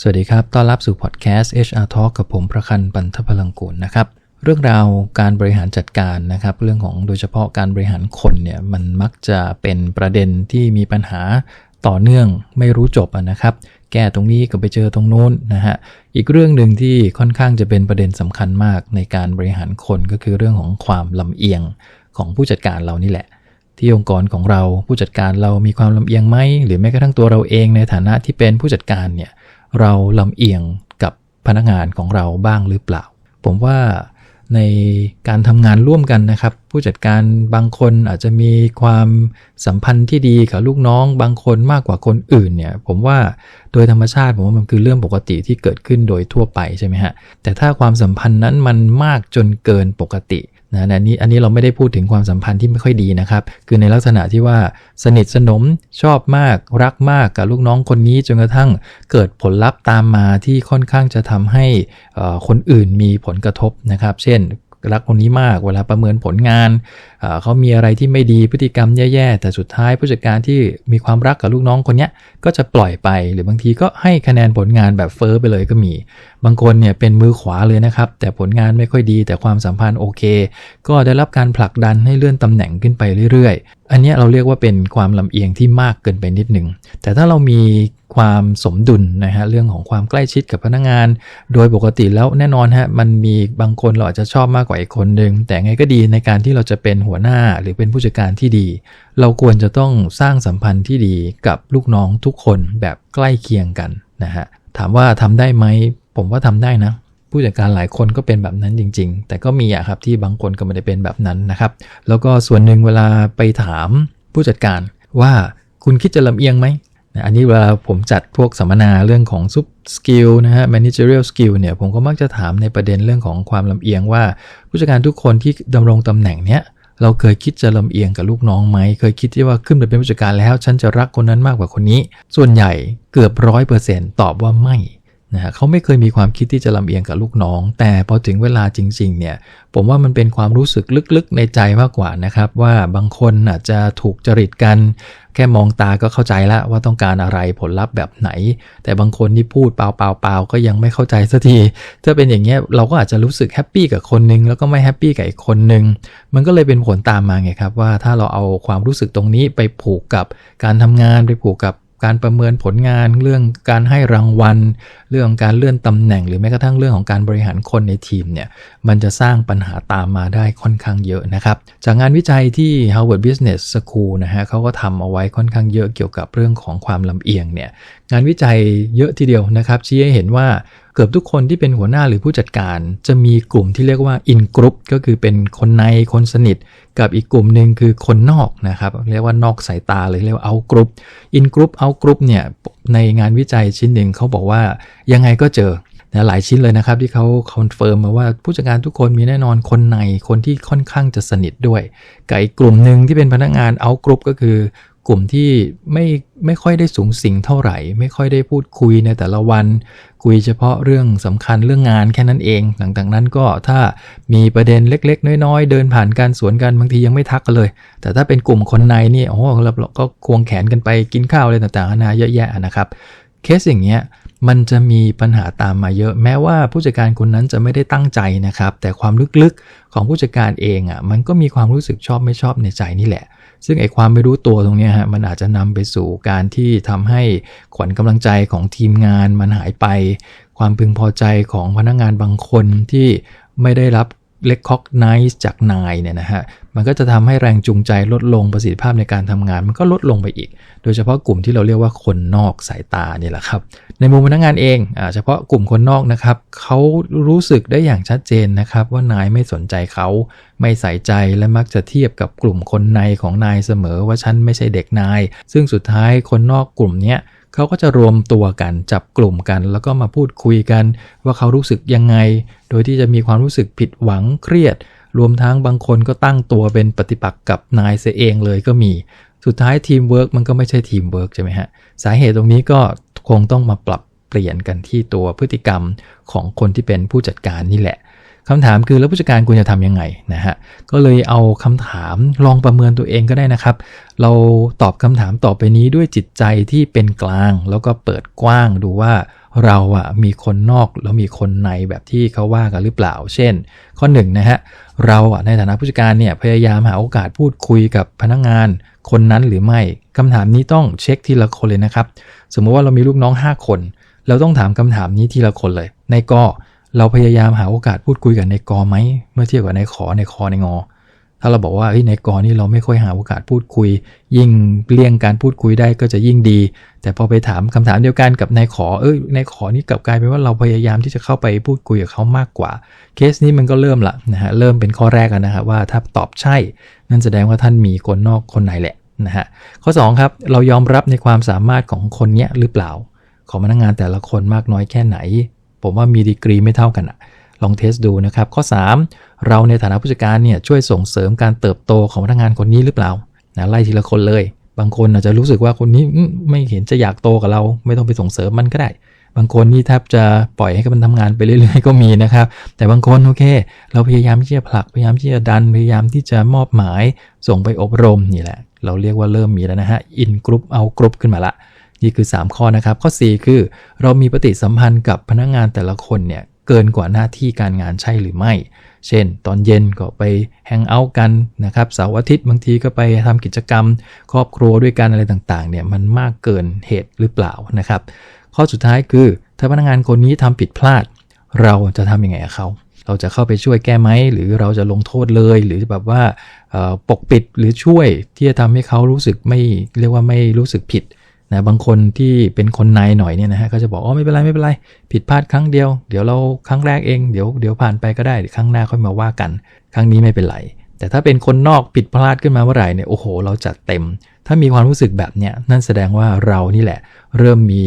สวัสดีครับ ต้อนรับสู่พอดแคสต์ HR Talk กับผมประคันปันทพลังกุลนะครับ เรื่องราวการบริหารจัดการนะครับ เรื่องของโดยเฉพาะการบริหารคนเนี่ย มันมักจะเป็นประเด็นที่มีปัญหาต่อเนื่องไม่รู้จบนะครับ แก้ตรงนี้ก็ไปเจอตรงโน้นนะฮะ อีกเรื่องหนึ่งที่ค่อนข้างจะเป็นประเด็นสำคัญมากในการบริหารคนก็คือเรื่องของความลำเอียงของผู้จัดการเรานี่แหละ ที่องค์กรของเราผู้จัดการเรามีความลำเอียงไหมหรือแม้กระทั่งตัวเราเองในฐานะที่เป็นผู้จัดการเนี่ย เราลำเอียงกับพนักงานของเราบ้างหรือเปล่า ผมว่าในการทำงานร่วมกันนะครับ ผู้จัดการบางคนอาจจะมีความสัมพันธ์ที่ดีกับลูกน้อง บางคนมากกว่าคนอื่นเนี่ยผมว่าโดยธรรมชาติผมว่ามันคือเรื่องปกติที่เกิดขึ้นโดยทั่วไปใช่ไหมฮะแต่ถ้าความสัมพันธ์นั้นมันมากจนเกินปกติ นะอันนี้อันนี้เราไม่ได้พูดถึงความสัมพันธ์ที่ไม่ค่อยดีนะครับ คือในลักษณะที่ว่าสนิทสนมชอบมากรักมากกับลูกน้องคนนี้จนกระทั่งเกิดผลลัพธ์ตามมาที่ค่อนข้างจะทำให้คนอื่นมีผลกระทบนะครับ เช่นรักคนนี้มากเวลาประเมินผลงาน เขามีอะไรที่ไม่ดีพฤติกรรมแย่ๆ แต่สุดท้ายผู้จัดการที่มีความรักกับลูกน้องคนนี้ก็จะปล่อยไป หรือบางทีก็ให้คะแนนผลงานแบบเฟอร์ไปเลยก็มี บางคนเนี่ยเป็นมือขวาเลยนะครับ แต่ผลงานไม่ค่อยดี แต่ความสัมพันธ์โอเค ก็ได้รับการผลักดันให้เลื่อนตำแหน่งขึ้นไปเรื่อยๆ อันนี้เราเรียกว่าเป็นความลำเอียงที่มากเกินไปนิดหนึ่ง แต่ถ้าเรามีความสมดุลนะฮะเรื่องของความใกล้ชิดกับพนักงาน โดยปกติแล้วแน่นอนฮะมันมีบางคนเราอาจจะชอบมากกว่าอีกคนหนึ่งแต่ไงก็ดีในการที่เราจะเป็นหัวหน้าหรือเป็นผู้จัดการที่ดี เราควรจะต้องสร้างสัมพันธ์ที่ดีกับลูกน้องทุกคนแบบใกล้เคียงกันนะฮะถามว่าทำได้ไหม ผมว่าทำได้นะ ผู้จัดการหลายคนก็เป็นแบบนั้นจริง ๆ แต่ก็มีอะครับที่บางคนก็ไม่ได้เป็นแบบนั้นนะครับ แล้วก็ส่วนหนึ่งเวลาไปถามผู้จัดการว่าคุณคิดจะลำเอียงไหมอันนี้เวลาผมจัดพวกสัมมนาเรื่องของซุปสกิลนะฮะ managerial skill เนี่ยผมก็มักจะถามในประเด็นเรื่องของความลำเอียงว่า ผู้จัดการทุกคนที่ดำรงตำแหน่งเนี้ยเราเคยคิดจะลำเอียงกับลูกน้องไหม เคยคิดที่ว่าขึ้นไปเป็นผู้จัดการแล้ว ฉันจะรักคนนั้นมากกว่าคนนี้ ส่วนใหญ่เกือบร้อยเปอร์เซ็นต์ตอบว่าไม่ นะฮะเขาไม่เคยมีความคิดที่จะลำเอียงกับลูกน้อง แต่พอถึงเวลาจริงๆเนี่ยผมว่ามันเป็นความรู้สึกลึกๆในใจมากกว่านะครับ ว่าบางคนอาจจะถูกจริตกัน แค่มองตาก็เข้าใจล้วว่าต้องการอะไรผลลัพธ์แบบไหน แต่บางคนที่พูดเปล่าๆก็ยังไม่เข้าใจสักทีถ้าเป็นอย่างเงี้ยเราก็อาจจะรู้สึกแฮปปี้กับคนนึงแล้วก็ไม่แฮปปี้กับอีกคนนึงมันก็เลยเป็นผลตามมาไงครับว่าถ้าเราเอาความรู้สึกตรงนี้ไปผูกกับการทำงานไปผูกกับ การประเมินผลงาน เรื่องการให้รางวัล เรื่องการเลื่อนตำแหน่ง หรือแม้กระทั่งเรื่องของการบริหารคนในทีมเนี่ยมันจะสร้างปัญหาตามมาได้ค่อนข้างเยอะนะครับ จากงานวิจัยที่ Harvard Business School นะฮะเขาก็ทำเอาไว้ค่อนข้างเยอะเกี่ยวกับเรื่องของความลำเอียงเนี่ยงานวิจัยเยอะทีเดียวนะครับชี้ให้เห็นว่า เกือบทุกคนที่เป็นหัวหน้าหรือผู้จัดการ จะมีกลุ่มที่เรียกว่า in group ก็คือเป็นคนในคนสนิท กับอีกกลุ่มหนึ่งคือคนนอกนะครับ เรียกว่านอกสายตาเลยเรียกว่า out group in group out group เนี่ยในงานวิจัยชิ้นหนึ่งเขาบอกว่ายังไงก็เจอนะหลายชิ้นเลยนะครับที่เขาคอนเฟิร์มมาว่าผู้จัดการทุกคนมีแน่นอนคนในคนที่ค่อนข้างจะสนิทด้วยกับอีกกลุ่มหนึ่งที่เป็นพนักงาน out group ก็คือ กลุ่มที่ไม่ไม่ค่อยได้สูงสิงเท่าไหร่ ไม่ค่อยได้พูดคุยในแต่ละวัน คุยเฉพาะเรื่องสำคัญเรื่องงานแค่นั้นเอง หลังจากนั้นก็ถ้ามีประเด็นเล็ก ๆ น้อย ๆ เดินผ่านการสวนกันบางทียังไม่ทักกันเลย แต่ถ้าเป็นกลุ่มคนในนี่โอ้เราก็ควงแขนกันไปกินข้าวอะไรต่างๆนานาเยอะแยะนะครับเคสอย่างเงี้ยมันจะมีปัญหาตามมาเยอะ แม้ว่าผู้จัดการคนนั้นจะไม่ได้ตั้งใจนะครับ แต่ความลึกๆของผู้จัดการเองอะ่ะมันก็มีความรู้สึกชอบไม่ชอบในใจนี่แหละ ซึ่งไอความไม่รู้ตัวตรงนี้ฮะมันอาจจะนำไปสู่การที่ทำให้ขวัญกำลังใจของทีมงานมันหายไป ความพึงพอใจของพนักงงานบางคนที่ไม่ได้รับ เล็กคอกไนซ์จากนายเนี่ยนะฮะ มันก็จะทำให้แรงจูงใจลดลงประสิทธิภาพในการทำงาน มันก็ลดลงไปอีก โดยเฉพาะกลุ่มที่เราเรียกว่าคนนอกสายตาเนี่ยแหละครับ ในมุมพนักงานเองอ่าเฉพาะกลุ่มคนนอกนะครับเขารู้สึกได้อย่างชัดเจนนะครับว่านายไม่สนใจเขาไม่ใส่ใจและมักจะเทียบกับกลุ่มคนในของนายเสมอว่าฉันไม่ใช่เด็กนาย ซึ่งสุดท้ายคนนอกกลุ่มเนี้ยเขาก็จะรวมตัวกันจับกลุ่มกัน แล้วก็มาพูดคุยกัน ว่าเขารู้สึกยังไง ดยที่จะมีความรู้สึกผิดหวังเครียด รวมทั้งบางคนก็ตั้งตัวเป็นปฏิปักษ์กับนายเสียเองเลยก็มี สุดท้ายทีมเวิร์กมันก็ไม่ใช่ทีมเวิร์กใช่ไหมฮะ สาเหตุตรงนี้ก็คงต้องมาปรับเปลี่ยนกันที่ตัวพฤติกรรมของคนที่เป็นผู้จัดการนี่แหละคำถามคือแล้วผู้จัดการควรจะทำยังไงนะฮะ ก็เลยเอาคำถามลองประเมินตัวเองก็ได้นะครับ เราตอบคำถามต่อไปนี้ด้วยจิตใจที่เป็นกลาง แล้วก็เปิดกว้างดูว่า เราอะมีคนนอกแล้วมีคนในแบบที่เขาว่ากันหรือเปล่า เช่น ข้อ1นนะฮะเราอะในฐานะผู้จัดการเนี่ยพยายามหาโอกาสพูดคุยกับพนักงานคนนั้นหรือไม่คำถามนี้ต้องเช็คทีละคนเลยนะครับ สมมติว่าเรามีลูกน้อง 5 คน เราต้องถามคำถามนี้ทีละคนเลยในกอเราพยายามหาโอกาสพูดคุยกับในกอไหมเมื่อเทียบกับในขอในคอในงอ ถ้าเราบอกว่าในกรนี่เราไม่ค่อยหาโอกาสพูดคุย ยิ่งเลี่ยงการพูดคุยได้ก็จะยิ่งดี แต่พอไปถามคำถามเดียวกันกับนายขอเอ้ยนายขอนี่กลับกลายเป็นว่าเราพยายามที่จะเข้าไปพูดคุยกับเขามากกว่า เคสนี้มันก็เริ่มละนะฮะเริ่มเป็นข้อแรกนะครับว่าถ้าตอบใช่ นั่นแสดงว่าท่านมีคนนอกคนไหนแหละนะฮะข้อ2ครับเรายอมรับในความสามารถของคนเนี้ยหรือเปล่า ของพนักงงานแต่ละคนมากน้อยแค่ไหน ผมว่ามีดีกรีไม่เท่ากันอะ ลองเทสดูนะครับ ข้อ 3 เราในฐานะผู้จัดการเนี่ยช่วยส่งเสริมการเติบโตของพนักงานคนนี้หรือเปล่านะไล่ทีละคนเลย บางคนอาจจะรู้สึกว่าคนนี้ไม่เห็นจะอยากโตกับเรา ไม่ต้องไปส่งเสริมมันก็ได้ บางคนนี่แทบจะปล่อยให้มันทำงานไปเรื่อยๆก็มีนะครับ แต่บางคนโอเค เราพยายามที่จะผลักพยายามที่จะดันพยายามที่จะมอบหมาย ส่งไปอบรมนี่แหละ เราเรียกว่าเริ่มมีแล้วนะฮะอินกรุ๊ปเอากรุ๊ปขึ้นมาละนี่คือ 3 ข้อนะครับ ข้อ 4 คือ เรามีปฏิสัมพันธ์กับพนักงงานแต่ละคนเนี่ย เกินกว่าหน้าที่การงานใช่หรือไม่ เช่น ตอนเย็นก็ไปแฮงเอาท์กันนะครับ เสาร์อาทิตย์บางทีก็ไปทำกิจกรรม ครอบครัวด้วยกันอะไรต่างๆ เนี่ยมันมากเกินเหตุหรือเปล่านะครับ ข้อสุดท้ายคือ ถ้าพนักงานคนนี้ทำผิดพลาด เราจะทำยังไงกับเขาเราจะเข้าไปช่วยแก้ไหม หรือเราจะลงโทษเลย หรือแบบว่าปกปิดหรือช่วยที่จะทำให้เขารู้สึกไม่เรียกว่าไม่รู้สึกผิด นะบางคนที่เป็นคนในหน่อยเนี่ยนะฮะก็จะบอกอ๋อไม่เป็นไรไม่เป็นไร ผิดพลาดครั้งเดียว เดี๋ยวเราครั้งแรกเองเดี๋ยวเดี๋ยวผ่านไปก็ได้ครั้งหน้าค่อยมาว่ากัน ครั้งนี้ไม่เป็นไร แต่ถ้าเป็นคนนอกผิดพลาดขึ้นมาเมื่อไหร่เนี่ยโอ้โห เราจัดเต็ม ถ้ามีความรู้สึกแบบเนี้ยนั่นแสดงว่าเรานี่แหละ เริ่มมี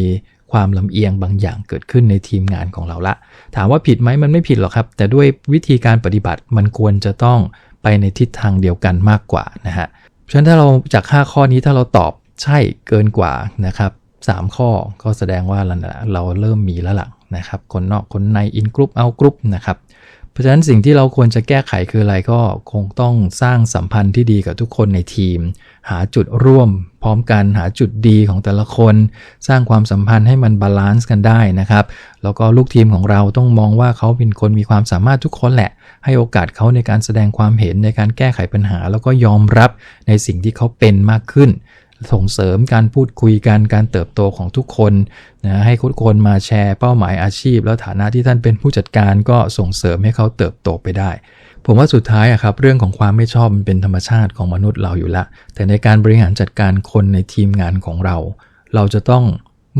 ความลำเอียงบางอย่างเกิดขึ้นในทีมงานของเราละ ถามว่าผิดไหมมันไม่ผิดหรอกครับ แต่ด้วยวิธีการปฏิบัติมันควรจะต้องไปในทิศทางเดียวกันมากกว่านะฮะฉะนั้นถ้าเราจาก 5 ข้อนี้ถ้าเราตอบ ใช่เกินกว่านะครับ3ข้อก็แสดงว่าเราเริ่มมีแล้วล่ะนะครับคนนอกคนในอินกรุ๊ปเอากรุ๊ปนะครับเพราะฉะนั้นสิ่งที่เราควรจะแก้ไขคืออะไรก็คงต้องสร้างสัมพันธ์ที่ดีกับทุกคนในทีม หาจุดร่วม พร้อมกันหาจุดดีของแต่ละคน สร้างความสัมพันธ์ให้มันบาลานซ์กันได้นะครับ แล้วก็ลูกทีมของเราต้องมองว่าเขาเป็นคนมีความสามารถทุกคนแหละ ให้โอกาสเขาในการแสดงความเห็นในการแก้ไขปัญหา แล้วก็ยอมรับในสิ่งที่เขาเป็นมากขึ้น ส่งเสริมการพูดคุยกันการเติบโตของทุกคนนะให้ทุกคนมาแชร์เป้าหมายอาชีพ แล้วฐานะที่ท่านเป็นผู้จัดการก็ส่งเสริมให้เขาเติบโตไปได้ ผมว่าสุดท้ายอะครับเรื่องของความไม่ชอบมันเป็นธรรมชาติของมนุษย์เราอยู่ละ แต่ในการบริหารจัดการคนในทีมงานของเรา เราจะต้อง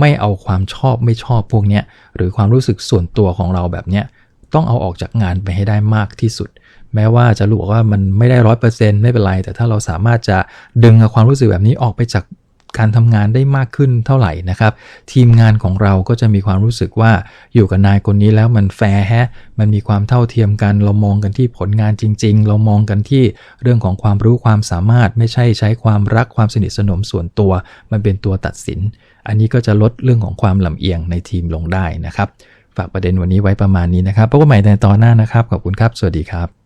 ไม่เอาความชอบไม่ชอบพวกนี้หรือความรู้สึกส่วนตัวของเราแบบเนี้ยต้องเอาออกจากงานไปให้ได้มากที่สุด แม้ว่าจะรู้ว่ามันไม่ได้ร้อยเปอร์เซ็นต์ไม่เป็นไร แต่ถ้าเราสามารถจะดึงความรู้สึกแบบนี้ออกไปจากการทำงานได้มากขึ้นเท่าไหร่นะครับ ทีมงานของเราก็จะมีความรู้สึกว่าอยู่กับนายคนนี้แล้วมันแฟร์ฮะมันมีความเท่าเทียมกัน เรามองกันที่ผลงานจริง ๆ เรามองกันที่เรื่องของความรู้ความสามารถ ไม่ใช่ใช้ความรักความสนิทสนมส่วนตัว มันเป็นตัวตัดสิน อันนี้ก็จะลดเรื่องของความลำเอียงในทีมลงได้นะครับ ฝากประเด็นวันนี้ไว้ประมาณนี้นะครับพบกันใหม่ในตอนหน้านะครับขอบคุณครับ สวัสดีครับ